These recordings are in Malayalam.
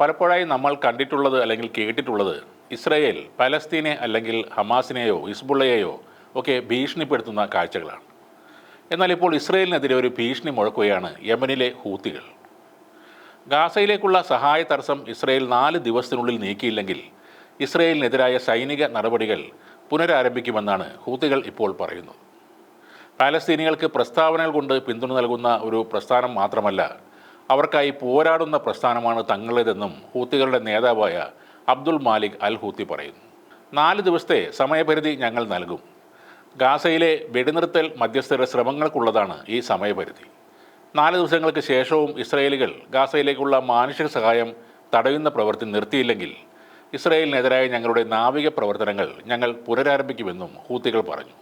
പലപ്പോഴായി നമ്മൾ കണ്ടിട്ടുള്ളത് അല്ലെങ്കിൽ കേട്ടിട്ടുള്ളത് ഇസ്രയേൽ പലസ്തീനെ അല്ലെങ്കിൽ ഹമാസിനെയോ ഇസ്ബുള്ളയെയോ ഒക്കെ ഭീഷണിപ്പെടുത്തുന്ന കാഴ്ചകളാണ്. എന്നാൽ ഇപ്പോൾ ഇസ്രയേലിനെതിരെ ഒരു ഭീഷണി മുഴക്കുകയാണ് യമനിലെ ഹൂത്തികൾ. ഗാസയിലേക്കുള്ള സഹായ തടസ്സം ഇസ്രയേൽ നാല് ദിവസത്തിനുള്ളിൽ നീക്കിയില്ലെങ്കിൽ ഇസ്രയേലിനെതിരായ സൈനിക നടപടികൾ പുനരാരംഭിക്കുമെന്നാണ് ഹൂത്തികൾ ഇപ്പോൾ പറയുന്നത്. പാലസ്തീനികൾക്ക് പ്രസ്താവനകൾ കൊണ്ട് പിന്തുണ നൽകുന്ന ഒരു പ്രസ്ഥാനം മാത്രമല്ല അവർക്കായി പോരാടുന്ന പ്രസ്ഥാനമാണ് തങ്ങളുടേതെന്നും ഹൂത്തികളുടെ നേതാവായ അബ്ദുൾ മാലിക് അൽ ഹൂത്തി പറയുന്നു. നാല് ദിവസത്തെ സമയപരിധി ഞങ്ങൾ നൽകും. ഗാസയിലെ വെടിനിർത്തൽ മധ്യസ്ഥരുടെ ശ്രമങ്ങൾക്കുള്ളതാണ് ഈ സമയപരിധി. നാല് ദിവസങ്ങൾക്ക് ശേഷവും ഇസ്രയേലികൾ ഗാസയിലേക്കുള്ള മാനുഷിക സഹായം തടയുന്ന പ്രവൃത്തി നിർത്തിയില്ലെങ്കിൽ ഇസ്രയേലിനെതിരായ ഞങ്ങളുടെ നാവിക പ്രവർത്തനങ്ങൾ ഞങ്ങൾ പുനരാരംഭിക്കുമെന്നും ഹൂത്തികൾ പറഞ്ഞു.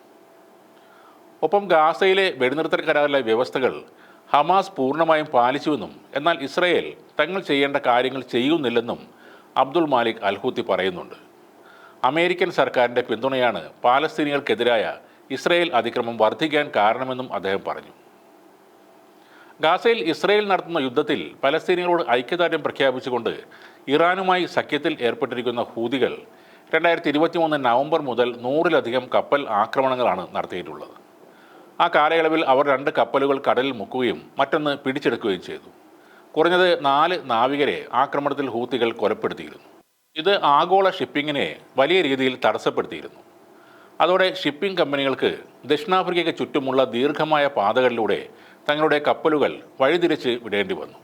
ഒപ്പം ഗാസയിലെ വെടിനിർത്തൽ കരാറിലെ വ്യവസ്ഥകൾ ഹമാസ് പൂർണമായും പാലിച്ചുവെന്നും എന്നാൽ ഇസ്രയേൽ തങ്ങൾ ചെയ്യേണ്ട കാര്യങ്ങൾ ചെയ്യുന്നില്ലെന്നും അബ്ദുൾ മാലിക് അൽഹൂത്തി പറയുന്നുണ്ട്. അമേരിക്കൻ സർക്കാരിന്റെ പിന്തുണയാണ് പാലസ്തീനികൾക്കെതിരായ ഇസ്രയേൽ അതിക്രമം വർദ്ധിക്കാൻ കാരണമെന്നും അദ്ദേഹം പറഞ്ഞു. ഗാസയിൽ ഇസ്രയേൽ നടത്തുന്ന യുദ്ധത്തിൽ പലസ്തീനികളോട് ഐക്യദാർഢ്യം പ്രഖ്യാപിച്ചുകൊണ്ട് ഇറാനുമായി സഖ്യത്തിൽ ഏർപ്പെട്ടിരിക്കുന്ന ഹൂതികൾ രണ്ടായിരത്തി ഇരുപത്തിമൂന്ന് നവംബർ മുതൽ നൂറിലധികം കപ്പൽ ആക്രമണങ്ങളാണ് നടത്തിയിട്ടുള്ളത്. ആ കാലയളവിൽ അവർ രണ്ട് കപ്പലുകൾ കടലിൽ മുക്കുകയും മറ്റൊന്ന് പിടിച്ചെടുക്കുകയും ചെയ്തു. കുറഞ്ഞത് നാല് നാവികരെ ആക്രമണത്തിൽ ഹൂത്തികൾ കൊലപ്പെടുത്തിയിരുന്നു. ഇത് ആഗോള ഷിപ്പിങ്ങിനെ വലിയ രീതിയിൽ തടസ്സപ്പെടുത്തിയിരുന്നു. അതോടെ ഷിപ്പിംഗ് കമ്പനികൾക്ക് ദക്ഷിണാഫ്രിക്കയ്ക്ക് ചുറ്റുമുള്ള ദീർഘമായ പാതകളിലൂടെ തങ്ങളുടെ കപ്പലുകൾ വഴിതിരിച്ച് വിടേണ്ടി വന്നു.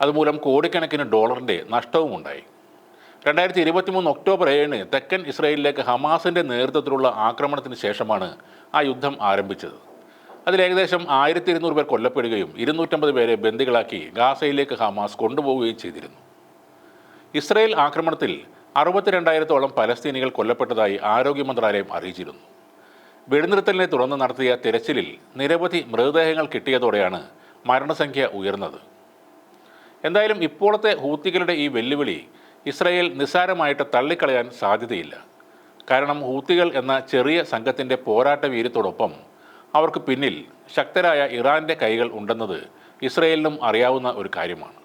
അതുമൂലം കോടിക്കണക്കിന് ഡോളറിന്റെ നഷ്ടവും ഉണ്ടായി. രണ്ടായിരത്തി ഇരുപത്തിമൂന്ന് ഒക്ടോബർ ഏഴിന് തെക്കൻ ഇസ്രയേലിലേക്ക് ഹമാസിന്റെ നേതൃത്വത്തിലുള്ള ആക്രമണത്തിന് ശേഷമാണ് ആ യുദ്ധം ആരംഭിച്ചത്. അതിൽ ഏകദേശം ആയിരത്തി ഇരുന്നൂറ് പേർ കൊല്ലപ്പെടുകയും ഇരുന്നൂറ്റമ്പത് പേരെ ബന്ദികളാക്കി ഗാസയിലേക്ക് ഹമാസ് കൊണ്ടുപോവുകയും ചെയ്തിരുന്നു. ഇസ്രയേൽ ആക്രമണത്തിൽ അറുപത്തിരണ്ടായിരത്തോളം പലസ്തീനികൾ കൊല്ലപ്പെട്ടതായി ആരോഗ്യ മന്ത്രാലയം അറിയിച്ചിരുന്നു. വെടിനിർത്തലിനെ തുടർന്ന് നടത്തിയ തിരച്ചിലിൽ നിരവധി മൃതദേഹങ്ങൾ കിട്ടിയതോടെയാണ് മരണസംഖ്യ ഉയർന്നത്. എന്തായാലും ഇപ്പോഴത്തെ ഹൂത്തികളുടെ ഈ വെല്ലുവിളി ഇസ്രയേൽ നിസ്സാരമായിട്ട് തള്ളിക്കളയാൻ സാധ്യതയില്ല. കാരണം ഹൂത്തികൾ എന്ന ചെറിയ സംഘത്തിന്റെ പോരാട്ട വീര്യത്തോടൊപ്പം അവർക്ക് പിന്നിൽ ശക്തരായ ഇറാന്റെ കൈകൾ ഉണ്ടെന്നത് ഇസ്രയേലിനും അറിയാവുന്ന ഒരു കാര്യമാണ്.